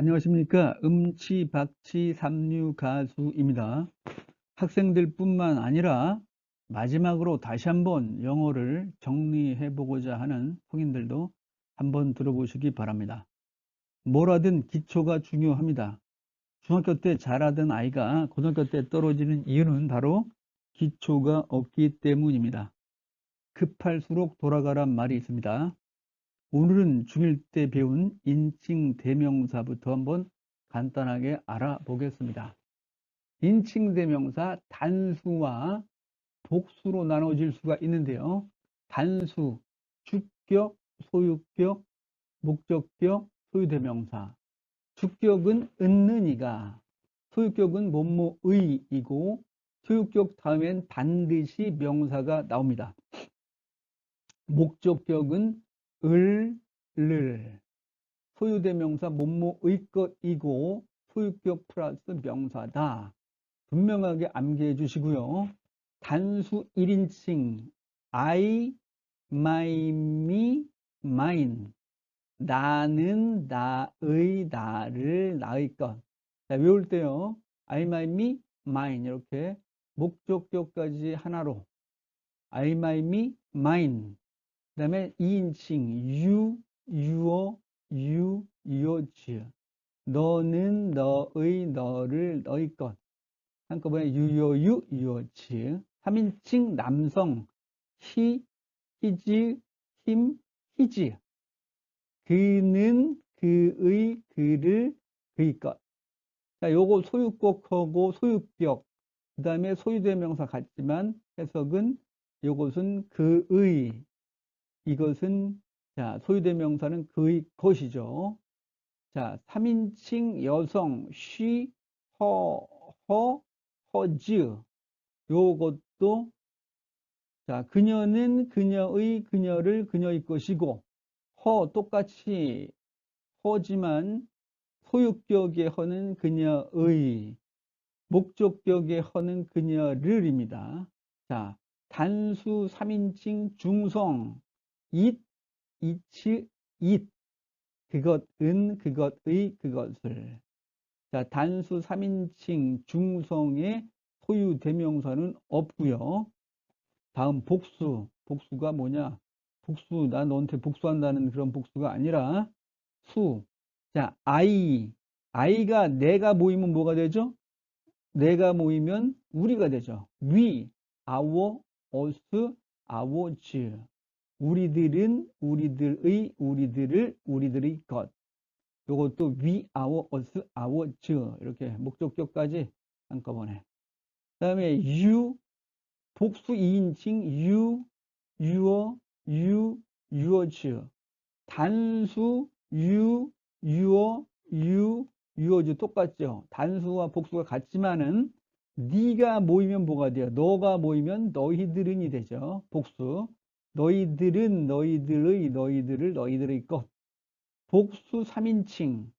안녕하십니까. 음치, 박치, 삼류 가수입니다. 학생들 뿐만 아니라 마지막으로 다시 한번 영어를 정리해 보고자 하는 성인들도 한번 들어보시기 바랍니다. 뭐라든 기초가 중요합니다. 중학교 때 잘하던 아이가 고등학교 때 떨어지는 이유는 바로 기초가 없기 때문입니다. 급할수록 돌아가란 말이 있습니다. 오늘은 중1 때 배운 인칭 대명사부터 한번 간단하게 알아보겠습니다. 인칭 대명사 단수와 복수로 나눠질 수가 있는데요. 단수, 주격, 소유격, 목적격, 소유대명사. 주격은 은는 이가, 소유격은 뭐뭐의이고, 소유격 다음엔 반드시 명사가 나옵니다. 목적격은 을, 를. 소유대명사 뭐뭐의 것이고 소유격 플러스 명사다. 분명하게 암기해 주시고요. 단수 1인칭 I, my, me, mine 나는, 나의, 나를, 나의 것. 자, 외울 때요. I, my, me, mine 이렇게 목적격까지 하나로 I, my, me, mine 그 다음에 2인칭 you, your, you, yours 너는 너의, 너를, 너의 것. 한꺼번에 you, yours 3인칭 남성. he, his, him, his 그는, 그의, 그를, 그의 것. 자, 요거 소유격하고 소유격 그 다음에 소유대명사 같지만 해석은 요것은 그의 이것은 자, 소유대명사는 그의 것이죠. 자, 3인칭 여성 she, her, her, hers 요것도 자, 그녀는 그녀의 그녀를 그녀의 것이고 허 똑같이 허지만 소유격의 허는 그녀의 목적격의 허는 그녀를입니다. 자, 단수 3인칭 중성 it, 이츠, it 그것은, 그것의, 그것을 자, 단수 3인칭 중성의 소유 대명사는 없고요. 다음 복수. 복수가 뭐냐? 복수. 나 너한테 복수한다는 그런 복수가 아니라 수. 자, 아이. 아이가 내가 모이면 뭐가 되죠? 내가 모이면 우리가 되죠. we, our, us, ours. 우리들은 우리들의 우리들을 우리들의 것. 요것도 we, our, us, ours 이렇게 목적격까지 한꺼번에. 그 다음에 you 복수 2인칭 you, your, you, yours 단수 you, your, you, yours 똑같죠? 단수와 복수가 같지만은 네가 모이면 뭐가 돼요? 너가 모이면 너희들은이 되죠. 복수 너희들은 너희들의 너희들을 너희들의 것. 복수 3인칭.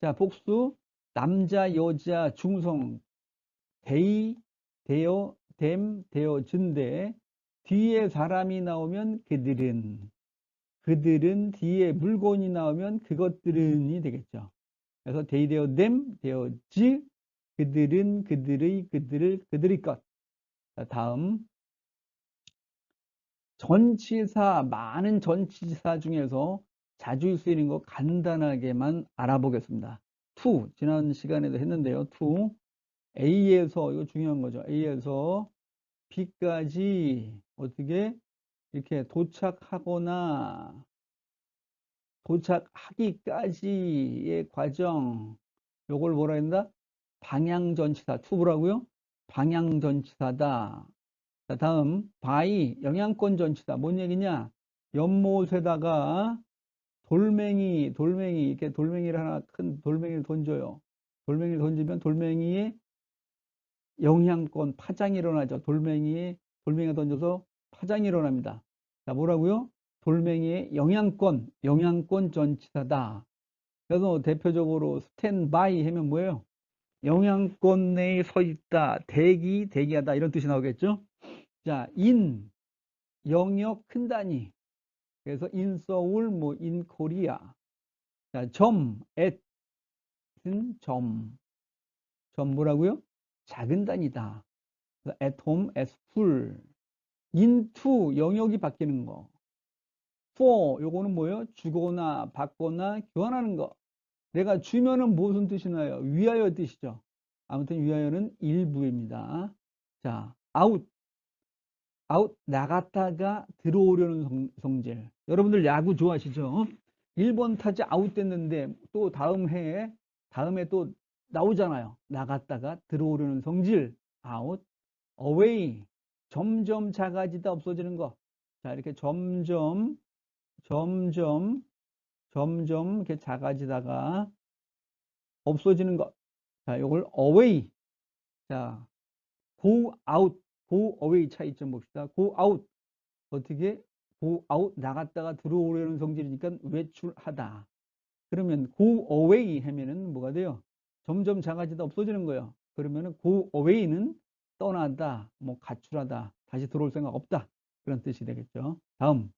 자 복수 남자 여자 중성. 대의 되어 됨 되어준데 뒤에 사람이 나오면 그들은. 그들은 뒤에 물건이 나오면 그것들은이 되겠죠. 그래서 대의 되어 됨 되어지. 그들은 그들의 그들을 그들의 것. 자, 다음 전치사, 많은 전치사 중에서 자주 쓰이는 거 간단하게만 알아보겠습니다. to, 지난 시간에도 했는데요. to, A에서, 이거 중요한 거죠. A에서 B까지 어떻게 이렇게 도착하거나 도착하기까지의 과정, 요걸 뭐라 한다? 방향전치사, to 뭐라고요? 방향전치사다. 자, 다음 바이 영양권 전치다. 뭔 얘기냐? 연못에다가 돌멩이, 돌멩이 이렇게 돌멩이를 하나 큰 돌멩이를 던져요. 돌멩이를 던지면 돌멩이에 영향권 파장이 일어나죠. 돌멩이에 돌멩이가 던져서 파장이 일어납니다. 자, 뭐라고요? 돌멩이의 영향권, 영향권 전치사다. 그래서 대표적으로 스탠바이 하면 뭐예요? 영향권 내에 서 있다, 대기, 대기하다 이런 뜻이 나오겠죠? 자, 인 영역 큰 단위. 그래서 인 서울 뭐 인 코리아. 자, 점 같은 점. 점 뭐라고요? 작은 단위다. as full. into 영역이 바뀌는 거. for 요거는 뭐예요? 주거나 받거나 교환하는 거. 내가 주면은 무슨 뜻이 나요? 위하여 뜻이죠. 아무튼 위하여는 일부입니다. 자, out. Out 나갔다가 들어오려는 성, 성질. 여러분들 야구 좋아하시죠? 1번 타자 아웃됐는데 또 다음 해에 다음에 또 나오잖아요. 나갔다가 들어오려는 성질. out. away. 점점 작아지다 없어지는 거. 자, 이렇게 점점 점점 점점 이렇게 작아지다가 없어지는 것. 자, 이걸 away. 자, go out, go away 차이점 봅시다. go out. 어떻게 go out 나갔다가 들어오려는 성질이니까 외출하다. 그러면 go away 하면은 뭐가 돼요? 점점 작아지다 없어지는 거예요. 그러면은 go away는 떠나다, 뭐 가출하다, 다시 들어올 생각 없다. 그런 뜻이 되겠죠. 다음.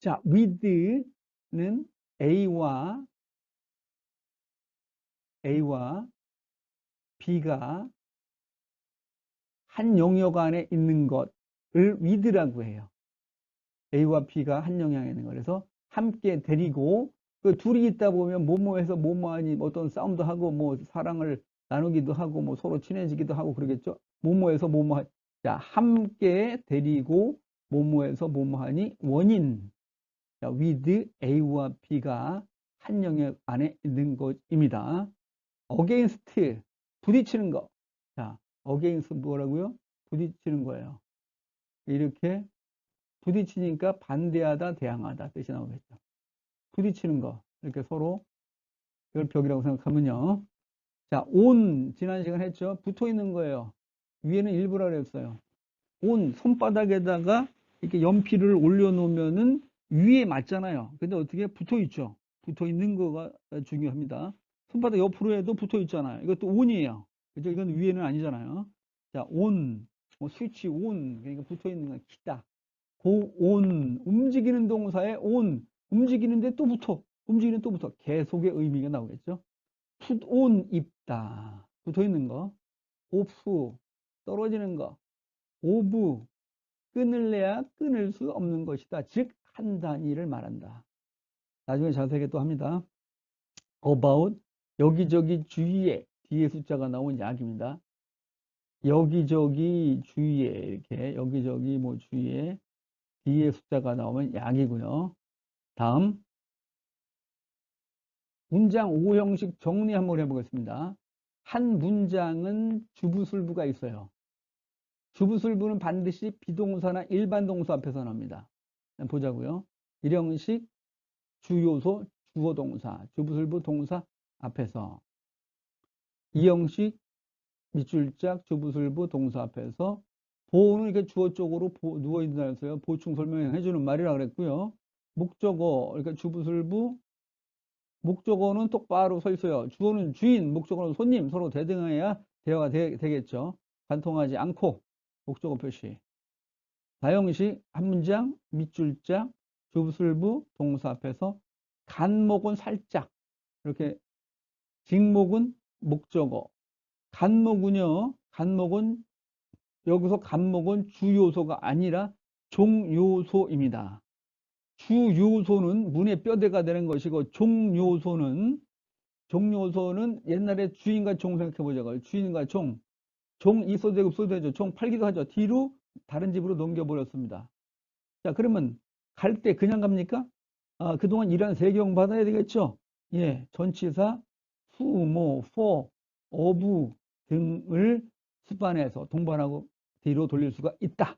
자, with는 A와 A와 B가 한 영역 안에 있는 것을 with라고 해요. A와 B가 한 영역에 있는 거. 그래서 함께 데리고 그 둘이 있다 보면 뭐뭐해서 뭐뭐하니 어떤 싸움도 하고 뭐 사랑을 나누기도 하고 뭐 서로 친해지기도 하고 그러겠죠. 뭐뭐해서 뭐뭐 자 함께 데리고 뭐뭐해서 뭐뭐하니 원인 자, with A와 B가 한 영역 안에 있는 것입니다. against 부딪히는 거. 자, against 뭐라고요? 부딪히는 거예요. 이렇게 부딪히니까 반대하다, 대항하다 뜻이 나오겠죠. 부딪히는 거. 이렇게 서로 이걸 벽이라고 생각하면요. 자, 온 지난 시간 했죠. 붙어 있는 거예요. 위에는 일부라 그랬어요. 온 손바닥에다가 이렇게 연필을 올려놓으면은 위에 맞잖아요. 근데 어떻게 붙어 있죠? 붙어 있는 거가 중요합니다. 손바닥 옆으로 해도 붙어 있잖아요. 이것도 온이에요. 그죠? 이건 위에는 아니잖아요. 자, 온, 뭐 스위치 온, 그러니까 붙어 있는 건 키다. 고, 온, 움직이는 동사에 온, 움직이는데 또 붙어. 움직이는 또 붙어. 계속의 의미가 나오겠죠? put on, 입다. 붙어 있는 거. off, 떨어지는 거. off, 끊을래야 끊을 수 없는 것이다. 즉, 한 단위를 말한다. 나중에 자세하게 또 합니다. about, 여기저기 주위에, 뒤에 숫자가 나온 약입니다. 여기저기 주위에, 이렇게, 여기저기 뭐 주위에, 뒤에 숫자가 나오면 약이고요. 다음, 문장 5 형식 정리 한번 해보겠습니다. 한 문장은 주부술부가 있어요. 주부술부는 반드시 비동사나 일반 동사 앞에서 나옵니다. 보자고요. 1형식 주요소 주어동사 주부술부 동사 앞에서 2형식 밑줄짝 주부술부 동사 앞에서 보호는 이렇게 주어 쪽으로 누워있는 날서요 보충 설명해 주는 말이라 그랬고요. 목적어 그러니까 주부술부 목적어는 똑바로 서 있어요. 주어는 주인, 목적어는 손님 서로 대등해야 대화가 되, 겠죠 관통하지 않고 목적어 표시. 사형식 한 문장 밑줄짝 주술부 동사 앞에서 간목은 살짝 이렇게 직목은 목적어 간목은요 간목은 여기서 간목은 주요소가 아니라 종요소입니다. 주요소는 문의 뼈대가 되는 것이고 종요소는 종요소는 옛날에 주인과 종 생각해 보자고요. 주인과 종. 종 없어도 되죠. 종 팔기도 하죠. 뒤로 다른 집으로 넘겨버렸습니다. 자, 그러면 갈 때 그냥 갑니까? 아, 그동안 일한 세경 받아야 되겠죠? 예, 전치사, 후, 모, 포, 어부 등을 수반해서 동반하고 뒤로 돌릴 수가 있다.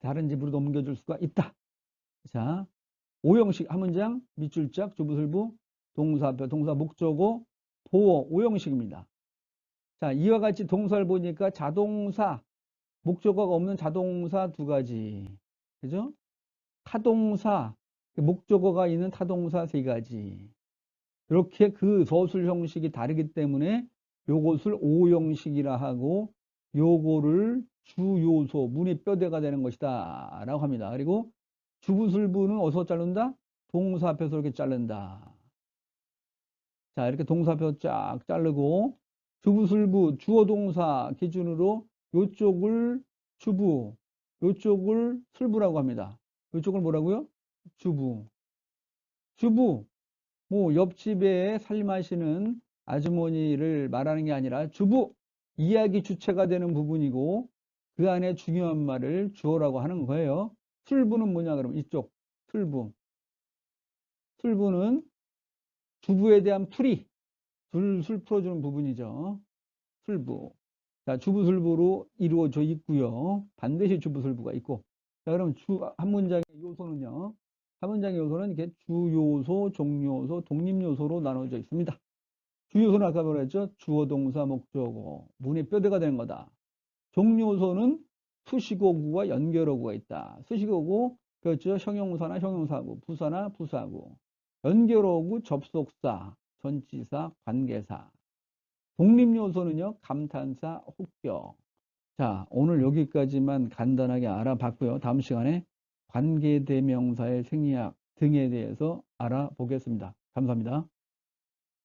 다른 집으로 넘겨줄 수가 있다. 자, 오형식 한 문장, 밑줄짝, 주부술부, 동사표, 동사 목적어, 보어, 오형식입니다. 자, 이와 같이 동사를 보니까 자동사, 목적어가 없는 자동사 두 가지. 그죠? 타동사, 목적어가 있는 타동사 세 가지. 이렇게 그 서술 형식이 다르기 때문에 요것을 오형식이라 하고 요거를 주요소, 문의 뼈대가 되는 것이다 라고 합니다. 그리고 주부술부는 어디서 자른다? 동사 앞에서 이렇게 자른다. 자, 이렇게 동사표 쫙 자르고 주부술부 주어 동사 기준으로 요쪽을 주부, 요쪽을 술부라고 합니다. 요쪽을 뭐라고요? 주부. 주부. 뭐 옆집에 살림하시는 아주머니를 말하는 게 아니라 주부 이야기 주체가 되는 부분이고 그 안에 중요한 말을 주어라고 하는 거예요. 술부는 뭐냐 그러면 이쪽 술부. 술부는 주부에 대한 풀이 술 술 풀어주는 부분이죠. 술부. 자, 주부술부로 이루어져 있고요. 반드시 주부술부가 있고. 자, 그럼 주 한 문장의 요소는요. 한 문장의 요소는 이렇게 주요소, 종요소, 독립요소로 나눠져 있습니다. 주요소는 아까 뭐라 했죠? 주어, 동사, 목적어. 문의 뼈대가 되는 거다. 종요소는 수식어구와 연결어구가 있다. 수식어구, 그렇죠? 형용사나 형용사구, 부사나 부사구. 연결어구, 접속사, 전치사, 관계사. 독립요소는요, 감탄사, 혹격. 자, 오늘 여기까지만 간단하게 알아봤고요. 다음 시간에 관계대명사의 생리학 등에 대해서 알아보겠습니다. 감사합니다.